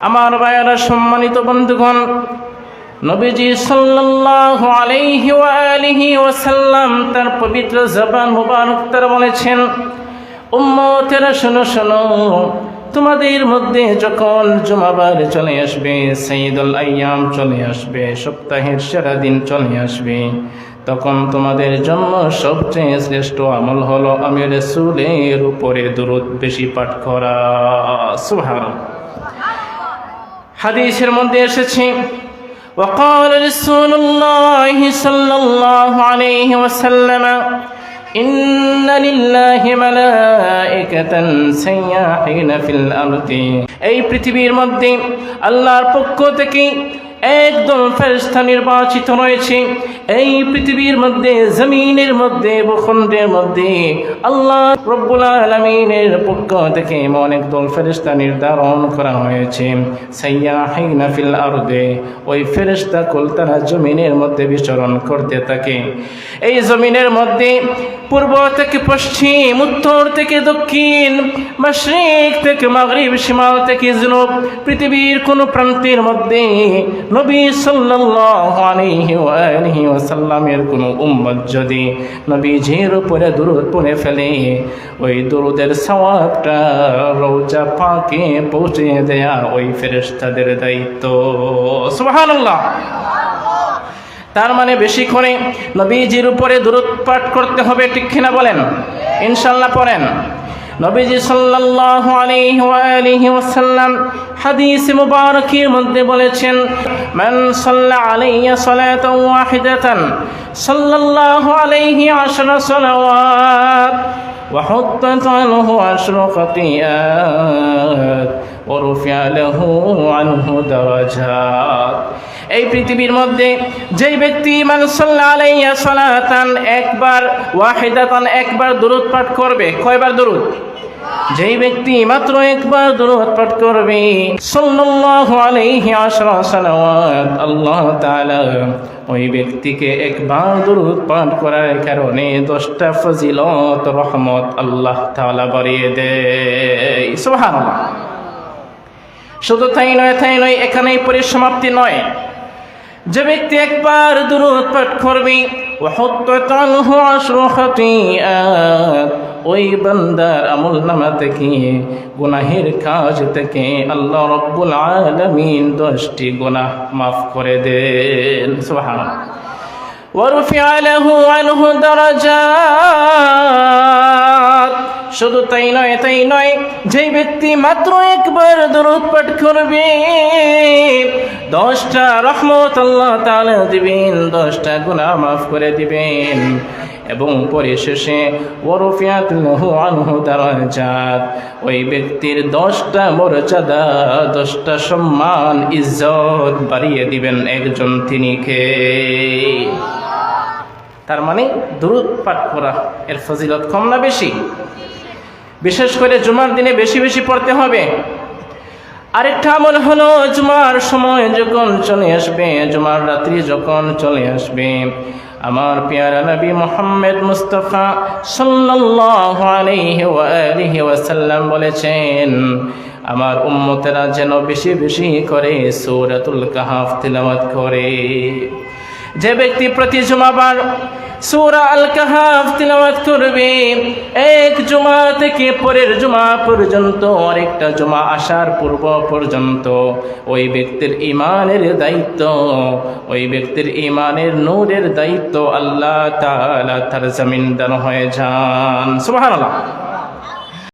আমার ভাইয়েরা সম্মানিত বন্ধুগণ, নবীজি সাল্লাল্লাহু আলাইহি ওয়া আলিহি ওয়াসাল্লাম তার পবিত্র জবান মুবারক তার বলেছেন, উম্মতেরা শোনো শোনো, তোমাদের মধ্যে যখন জুমাবার চলে আসবে, সঈদুল আয়াম চলে আসবে, সপ্তাহের সেরা দিন চলে আসবে, তখন তোমাদের জন্য সবচেয়ে শ্রেষ্ঠ আমল হলো আমি রসুলের উপরে দূরত বেশি পাঠ করা। সুবহানাল্লাহ। হাদিসের মধ্যে এসেছে وقال رسول الله صلى الله عليه وسلم إن لله ملائكة سياحين في الأرض এই পৃথিবীর মধ্যে আল্লাহর পক্ষ থেকে একদম ফেরস্তা নির্বাচিত রয়েছে। এই পৃথিবীর মধ্যে, জমিনের মধ্যে, ভূখণ্ডের মধ্যে আল্লাহ রব্বুল আলমিনের পক্ষ থেকে এমন একদল ফেরিস্তা নির্ধারণ করা হয়েছে। সাইয়াহিনা ফিল আরদে, ওই ফেরিস্তা কুল তারা জমিনের মধ্যে বিচরণ করতে থাকে। এই জমিনের মধ্যে পূর্ব থেকে পশ্চিম, উত্তর থেকে দক্ষিণ, মাশরিক থেকে মাগরিব সীমাল থেকে জুনুব, পৃথিবীর কোনো প্রান্তের মধ্যে নবী ওয়াসাল্লামের কোন উম্মত যদি নবীজির উপরে দরুদ পড়ে ফেলে, ওই দরুদের সওয়াবটা রওজা পাকে পৌঁছে দেয়া ওই ফেরেশতাদের দায়িত্ব। সুবহানাল্লাহ। তার মানে বেশি করে নবীজির উপরে দূরত পাঠ করতে হবে, ঠিক কিনা বলেন? ইনশাল্লাহ পড়েন। নবীজি সাল্লাল্লাহু আলাইহি ওয়া আলিহি ওয়াসাল্লাম হাদিস মুবারকের মধ্যে বলেছেন মান সাল্লা আলাইয়া সালাতান ওয়াহিদাতান সাল্লাল্লাহু আলাইহি আশরা সালাওয়াত وحطت عنه عشر خطيئات এই পৃথিবীর মধ্যে যেই ব্যক্তি সালাতান একবার ওয়াহিদাতান একবার দরুদ পাঠ করবে, কয়বার দরুদ? যেই ব্যক্তি মাত্র একবার দরুদ পাঠ করবে, সাল্লাল্লাহু আলাইহি সালাওয়াত, আল্লাহ তাআলা ওই ব্যক্তিকে একবার দরুদ পাঠ করার কারণে দশটা ফজিলত, রহমত আল্লাহ তাআলা বাড়িয়ে দেয়। সুবহানাল্লাহ। শুধু তাই নয় তাই নয়, এখানেই পরিসমাপ্তি নয়। যে ব্যক্তি একবার দুরুদ পাঠ করবে ওই বান্দার আমল নামা থেকে, গুনাহের কাজ থেকে আল্লাহ রব্বুল আলমিন দশটি গুনাহ মাফ করে দেন। সোহান ওরফি আলহু আলহু দরজা শুধু তাই নয় তাই নয়, যেই ব্যক্তি মাত্র একবার দরুদ পাঠ করবে, দশটা রহমত আল্লাহ তাআলা দিবেন, দশটা গুনাহ মাফ করে দিবেন। এবং পরিশেষে দারাজাত, ওই ব্যক্তির দশটা মর্যাদা, দশটা সম্মান, ইজ্জত বাড়িয়ে দিবেন একজন তিনি কে তার মানে দুরুদ পাঠ করা, এর ফজিলত কম না বেশি? বিশেষ করে জুমার দিনে বেশি বেশি পড়তে হবে। আরেকটা আমল হলো জুমার সময় যখন চলে আসবে, জুমার রাত্রি যখন চলে আসবে। আমার পেয়ারা নবী মোহাম্মদ মুস্তফা ওয়াসাল্লাম বলেছেন, আমার উম্মতেরা যেন বেশি বেশি করে সূরাতুল কাহাফ তিলাওয়াত করে। যে ব্যক্তি প্রতি জুমাবার সূরা আল কাহাফ তিলাওয়াত করবে। এক জুমা থেকে পরের জুমা পর্যন্ত, আরেকটা জুমা আসার পূর্ব পর্যন্ত। ওই ব্যক্তির ইমানের দায়িত্ব, ওই ব্যক্তির ইমানের নূরের দায়িত্ব আল্লাহ তাআলা তার জমিন দান হয়ে যান। সুবহানাল্লাহ।